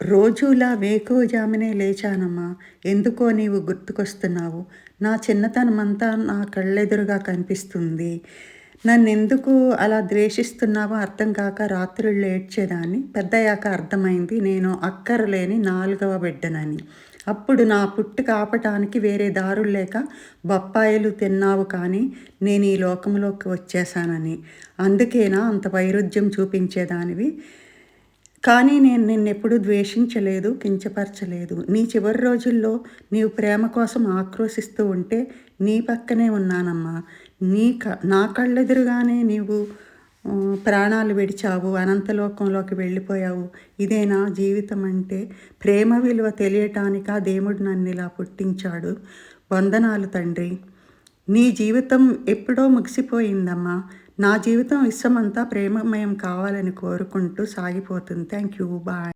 రోజులా వేకువజామునే లేచానమ్మా. ఎందుకో నీవు గుర్తుకొస్తున్నావు. నా చిన్నతనమంతా నా కళ్ళెదురుగా కనిపిస్తుంది. నన్నెందుకు అలా ద్వేషిస్తున్నావో అర్థం కాక రాత్రుళ్ళు ఏడ్చేదాన్ని పెద్దయ్యాక అర్థమైంది నేను అక్కరలేని నాలుగవ బిడ్డనని. అప్పుడు నా పుట్టుక ఆపటానికి వేరే దారులు లేక బొప్పాయిలు తిన్నావు కానీ నేను ఈ లోకంలోకి వచ్చేసానని అందుకేనా అంత వైరుధ్యం చూపించేదానివి? కానీ నేను నిన్నెప్పుడు ద్వేషించలేదు కించపరచలేదు. నీ చివరి రోజుల్లో నీవు ప్రేమ కోసం ఆక్రోశిస్తూ ఉంటే నీ పక్కనే ఉన్నానమ్మా. నీ క నా కళ్ళెదురుగానే నీవు ప్రాణాలు విడిచావు అనంతలోకంలోకి వెళ్ళిపోయావు. ఇదేనా జీవితం అంటే ప్రేమ విలువ తెలియటానికా దేవుడు నన్ను ఇలా పుట్టించాడు. వందనాలు తండ్రి. నీ జీవితం ఎప్పుడో ముగిసిపోయిందమ్మా. నా జీవితం ఇష్టమంతా ప్రేమమయం కావాలని కోరుకుంటూ సాగిపోతుంది. Thank you bye.